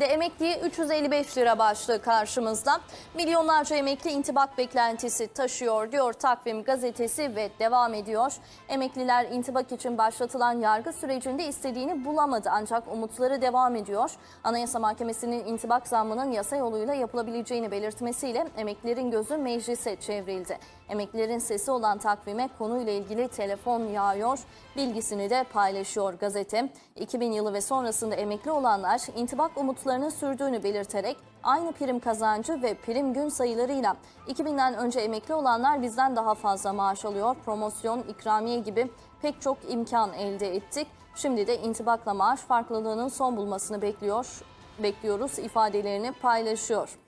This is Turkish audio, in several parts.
Şimdi emekliye 355 lira başlığı karşımızda. Milyonlarca emekli intibak beklentisi taşıyor diyor Takvim gazetesi ve devam ediyor. Emekliler intibak için başlatılan yargı sürecinde istediğini bulamadı ancak umutları devam ediyor. Anayasa Mahkemesi'nin intibak zammının yasa yoluyla yapılabileceğini belirtmesiyle emeklilerin gözü meclise çevrildi. Emeklilerin sesi olan takvime konuyla ilgili telefon yağıyor. Bilgisini de paylaşıyor gazete. 2000 yılı ve sonrasında emekli olanlar intibak umutlarının sürdüğünü belirterek aynı prim kazancı ve prim gün sayılarıyla 2000'den önce emekli olanlar bizden daha fazla maaş alıyor. Promosyon, ikramiye gibi pek çok imkan elde ettik. Şimdi de intibakla maaş farklılığının son bulmasını bekliyor. Bekliyoruz ifadelerini paylaşıyor.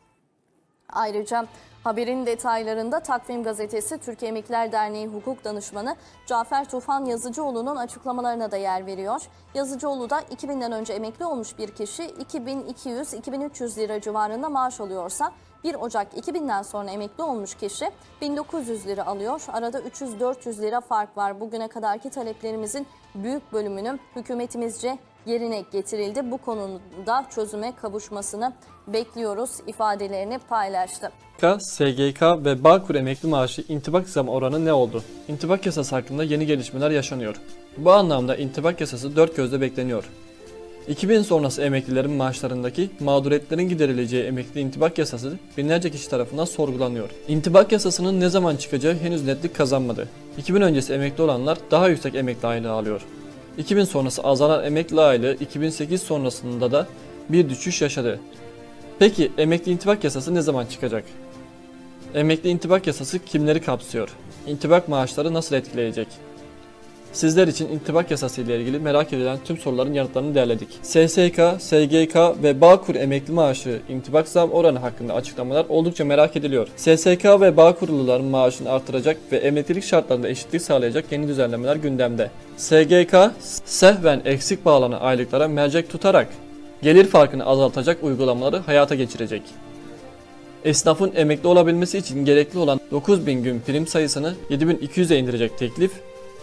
Ayrıca haberin detaylarında Takvim Gazetesi Türkiye Emekliler Derneği Hukuk Danışmanı Cafer Tufan Yazıcıoğlu'nun açıklamalarına da yer veriyor. Yazıcıoğlu da 2000'den önce emekli olmuş bir kişi 2200-2300 lira civarında maaş alıyorsa 1 Ocak 2000'den sonra emekli olmuş kişi 1900 lira alıyor. Arada 300-400 lira fark var. Bugüne kadarki taleplerimizin büyük bölümünün hükümetimizce yerine getirildi. Bu konuda çözüme kavuşmasını bekliyoruz ifadelerini paylaştı. SGK, ve Bağkur emekli maaşı intibak zam oranı ne oldu? İntibak yasası hakkında yeni gelişmeler yaşanıyor. Bu anlamda intibak yasası dört gözle bekleniyor. 2000 sonrası emeklilerin maaşlarındaki mağduriyetlerin giderileceği emekli intibak yasası binlerce kişi tarafından sorgulanıyor. İntibak yasasının ne zaman çıkacağı henüz netlik kazanmadı. 2000 öncesi emekli olanlar daha yüksek emekli aylığı alıyor. 2000 sonrası azalan emekli aylığı 2008 sonrasında da bir düşüş yaşadı. Peki emekli intibak yasası ne zaman çıkacak? Emekli intibak yasası kimleri kapsıyor? İntibak maaşları nasıl etkileyecek? Sizler için intibak yasası ile ilgili merak edilen tüm soruların yanıtlarını derledik. SSK, SGK ve Bağkur emekli maaşı intibak zam oranı hakkında açıklamalar oldukça merak ediliyor. SSK ve Bağkurluların maaşını artıracak ve emeklilik şartlarında eşitlik sağlayacak yeni düzenlemeler gündemde. SGK, sehven eksik bağlanan aylıklara mercek tutarak gelir farkını azaltacak uygulamaları hayata geçirecek. Esnafın emekli olabilmesi için gerekli olan 9000 gün prim sayısını 7200'e indirecek teklif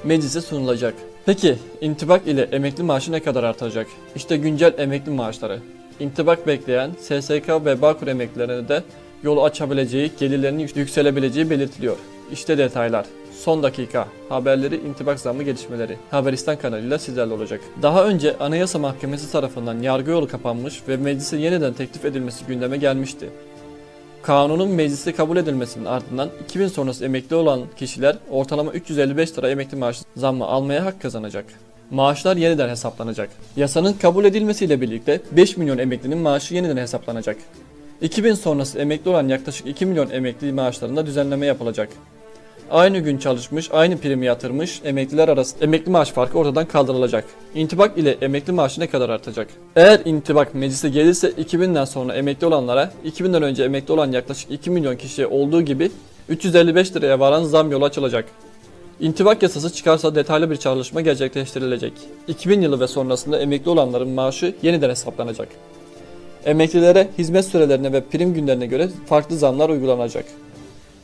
meclise sunulacak. Peki intibak ile emekli maaşı ne kadar artacak? İşte güncel emekli maaşları. İntibak bekleyen SSK ve Bağkur emeklilerine de yolu açabileceği, gelirlerinin yükselebileceği belirtiliyor. İşte detaylar. Son dakika haberleri, intibak zammı gelişmeleri. Haberistan kanalıyla sizlerle olacak. Daha önce Anayasa Mahkemesi tarafından yargı yolu kapanmış ve meclise yeniden teklif edilmesi gündeme gelmişti. Kanunun mecliste kabul edilmesinin ardından 2000 sonrası emekli olan kişiler ortalama 355 lira emekli maaşı zammı almaya hak kazanacak. Maaşlar yeniden hesaplanacak. Yasanın kabul edilmesiyle birlikte 5 milyon emeklinin maaşı yeniden hesaplanacak. 2000 sonrası emekli olan yaklaşık 2 milyon emekli maaşlarında düzenleme yapılacak. Aynı gün çalışmış, aynı primi yatırmış emekliler arasında emekli maaş farkı ortadan kaldırılacak. İntibak ile emekli maaşı ne kadar artacak? Eğer intibak meclise gelirse 2000'den sonra emekli olanlara, 2000'den önce emekli olan yaklaşık 2 milyon kişiye olduğu gibi 355 liraya varan zam yolu açılacak. İntibak yasası çıkarsa detaylı bir çalışma gerçekleştirilecek. 2000 yılı ve sonrasında emekli olanların maaşı yeniden hesaplanacak. Emeklilere hizmet sürelerine ve prim günlerine göre farklı zamlar uygulanacak.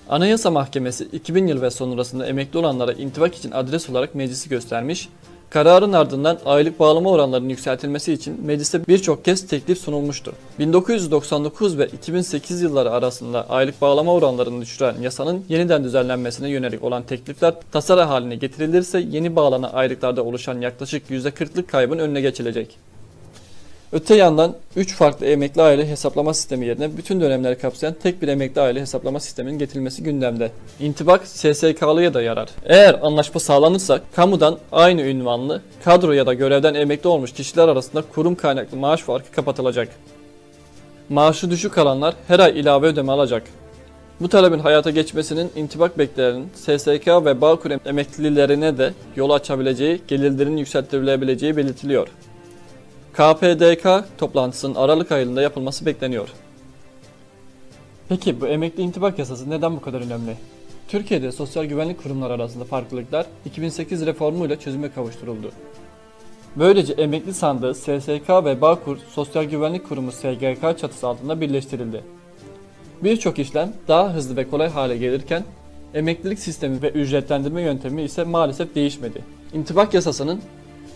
Anayasa Mahkemesi 2000 yıl ve sonrasında emekli olanlara intibak için adres olarak meclisi göstermiş, kararın ardından aylık bağlama oranlarının yükseltilmesi için meclise birçok kez teklif sunulmuştu. 1999 ve 2008 yılları arasında aylık bağlama oranlarını düşüren yasanın yeniden düzenlenmesine yönelik olan teklifler tasarı haline getirilirse yeni bağlanan aylıklarda oluşan yaklaşık %40'lık kaybın önüne geçilecek. Öte yandan 3 farklı emekli aile hesaplama sistemi yerine bütün dönemleri kapsayan tek bir emekli aile hesaplama sisteminin getirilmesi gündemde. İntibak SSK'lıya da yarar. Eğer anlaşma sağlanırsa kamudan aynı ünvanlı kadro ya da görevden emekli olmuş kişiler arasında kurum kaynaklı maaş farkı kapatılacak. Maaşı düşük alanlar her ay ilave ödeme alacak. Bu talebin hayata geçmesinin intibak bekleyenin SSK ve Bağkur emeklilerine de yol açabileceği, gelirlerin yükseltilebileceği belirtiliyor. KPDK toplantısının Aralık ayında yapılması bekleniyor. Peki bu emekli intibak yasası neden bu kadar önemli? Türkiye'de sosyal güvenlik kurumları arasında farklılıklar 2008 reformuyla çözüme kavuşturuldu. Böylece emekli sandığı SSK ve Bağkur Sosyal Güvenlik Kurumu SGK çatısı altında birleştirildi. Birçok işlem daha hızlı ve kolay hale gelirken emeklilik sistemi ve ücretlendirme yöntemi ise maalesef değişmedi. İntibak yasasının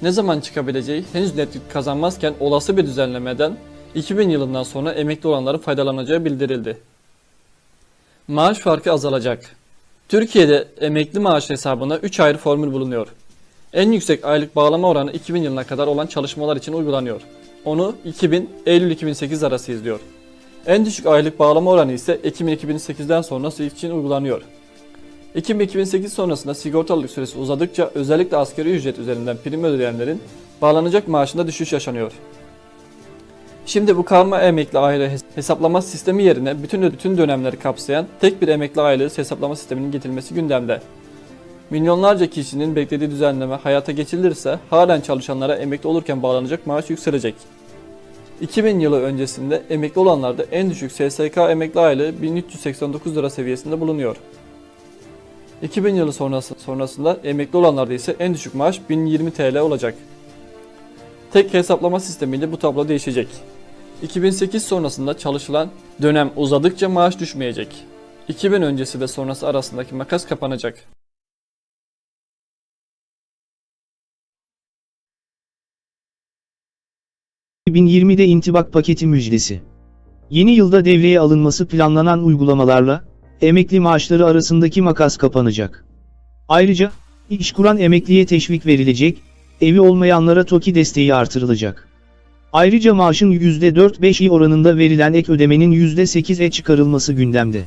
ne zaman çıkabileceği henüz netlik kazanmazken olası bir düzenlemeden 2000 yılından sonra emekli olanların faydalanacağı bildirildi. Maaş farkı azalacak. Türkiye'de emekli maaş hesabına 3 ayrı formül bulunuyor. En yüksek aylık bağlama oranı 2000 yılına kadar olan çalışmalar için uygulanıyor. Onu 2000 Eylül 2008 arası izliyor. En düşük aylık bağlama oranı ise Ekim 2008'den sonrası için uygulanıyor. Ekim 2008 sonrasında sigortalılık süresi uzadıkça özellikle asgari ücret üzerinden prim ödeyenlerin bağlanacak maaşında düşüş yaşanıyor. Şimdi bu karma emekli aile hes- hesaplama sistemi yerine bütün bütün dönemleri kapsayan tek bir emekli aylığı hesaplama sisteminin getirilmesi gündemde. Milyonlarca kişinin beklediği düzenleme hayata geçirilirse halen çalışanlara emekli olurken bağlanacak maaş yükselecek. 2000 yılı öncesinde emekli olanlarda en düşük SSK emekli aylığı 1389 lira seviyesinde bulunuyor. 2000 yılı sonrası, sonrasında emekli olanlarda ise en düşük maaş 1020 TL olacak. Tek hesaplama sistemiyle bu tablo değişecek. 2008 sonrasında çalışılan dönem uzadıkça maaş düşmeyecek. 2000 öncesi ve sonrası arasındaki makas kapanacak. 2020'de intibak paketi müjdesi. Yeni yılda devreye alınması planlanan uygulamalarla, emekli maaşları arasındaki makas kapanacak. Ayrıca, iş kuran emekliye teşvik verilecek, evi olmayanlara TOKİ desteği artırılacak. Ayrıca maaşın %4-5'i oranında verilen ek ödemenin %8'e çıkarılması gündemde.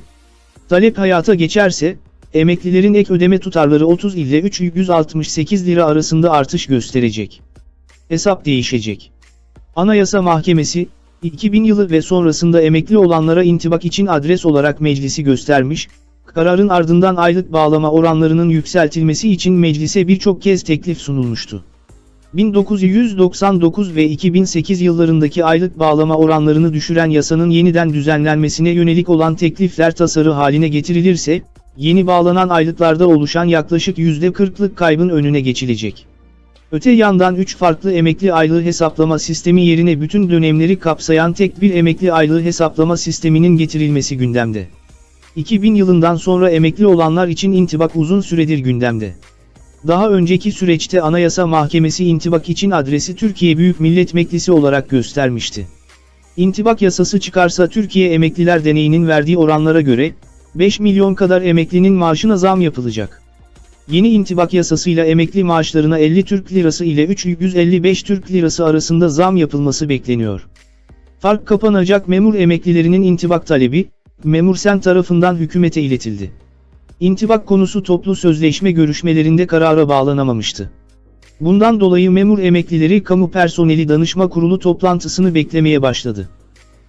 Talep hayata geçerse, emeklilerin ek ödeme tutarları 30 ile 368 lira arasında artış gösterecek. Hesap değişecek. Anayasa Mahkemesi, 2000 yılı ve sonrasında emekli olanlara intibak için adres olarak meclisi göstermiş, kararın ardından aylık bağlama oranlarının yükseltilmesi için meclise birçok kez teklif sunulmuştu. 1999 ve 2008 yıllarındaki aylık bağlama oranlarını düşüren yasanın yeniden düzenlenmesine yönelik olan teklifler tasarı haline getirilirse, yeni bağlanan aylıklarda oluşan yaklaşık %40'lık kaybın önüne geçilecek. Öte yandan 3 farklı emekli aylığı hesaplama sistemi yerine bütün dönemleri kapsayan tek bir emekli aylığı hesaplama sisteminin getirilmesi gündemde. 2000 yılından sonra emekli olanlar için intibak uzun süredir gündemde. Daha önceki süreçte Anayasa Mahkemesi intibak için adresi Türkiye Büyük Millet Meclisi olarak göstermişti. İntibak yasası çıkarsa Türkiye Emekliler Deneyi'nin verdiği oranlara göre, 5 milyon kadar emeklinin maaşına zam yapılacak. Yeni intibak yasasıyla emekli maaşlarına 50 Türk Lirası ile 355 Türk Lirası arasında zam yapılması bekleniyor. Fark kapanacak memur emeklilerinin intibak talebi, Memursen tarafından hükümete iletildi. İntibak konusu toplu sözleşme görüşmelerinde karara bağlanamamıştı. Bundan dolayı memur emeklileri kamu personeli danışma kurulu toplantısını beklemeye başladı.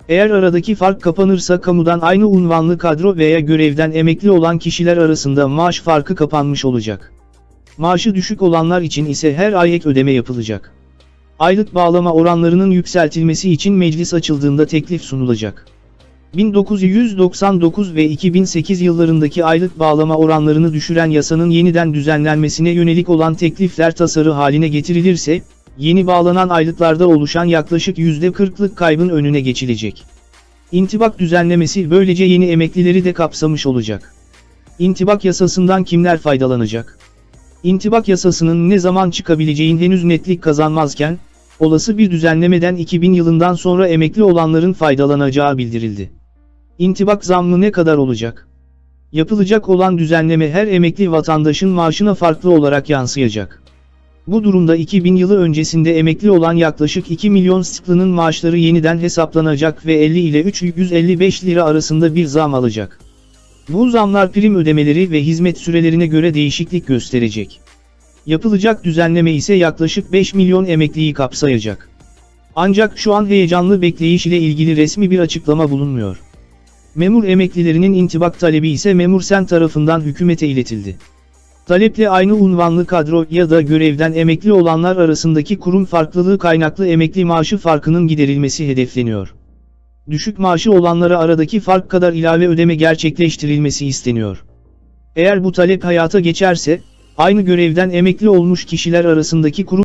Eğer aradaki fark kapanırsa kamudan aynı unvanlı kadro veya görevden emekli olan kişiler arasında maaş farkı kapanmış olacak. Maaşı düşük olanlar için ise her ay ek ödeme yapılacak. Aylık bağlama oranlarının yükseltilmesi için meclis açıldığında teklif sunulacak. 1999 ve 2008 yıllarındaki aylık bağlama oranlarını düşüren yasanın yeniden düzenlenmesine yönelik olan teklifler tasarı haline getirilirse, yeni bağlanan aylıklarda oluşan yaklaşık %40'lık kaybın önüne geçilecek. İntibak düzenlemesi böylece yeni emeklileri de kapsamış olacak. İntibak yasasından kimler faydalanacak? İntibak yasasının ne zaman çıkabileceğin henüz netlik kazanmazken, olası bir düzenlemeden 2000 yılından sonra emekli olanların faydalanacağı bildirildi. İntibak zammı ne kadar olacak? Yapılacak olan düzenleme her emekli vatandaşın maaşına farklı olarak yansıyacak. Bu durumda 2000 yılı öncesinde emekli olan yaklaşık 2 milyon sıklının maaşları yeniden hesaplanacak ve 50 ile 355 lira arasında bir zam alacak. Bu zamlar prim ödemeleri ve hizmet sürelerine göre değişiklik gösterecek. Yapılacak düzenleme ise yaklaşık 5 milyon emekliyi kapsayacak. Ancak şu an heyecanlı bekleyiş ile ilgili resmi bir açıklama bulunmuyor. Memur emeklilerinin intibak talebi ise Memursen tarafından hükümete iletildi. Taleple aynı unvanlı kadro ya da görevden emekli olanlar arasındaki kurum farklılığı kaynaklı emekli maaşı farkının giderilmesi hedefleniyor. Düşük maaşı olanlara aradaki fark kadar ilave ödeme gerçekleştirilmesi isteniyor. Eğer bu talep hayata geçerse, aynı görevden emekli olmuş kişiler arasındaki kurum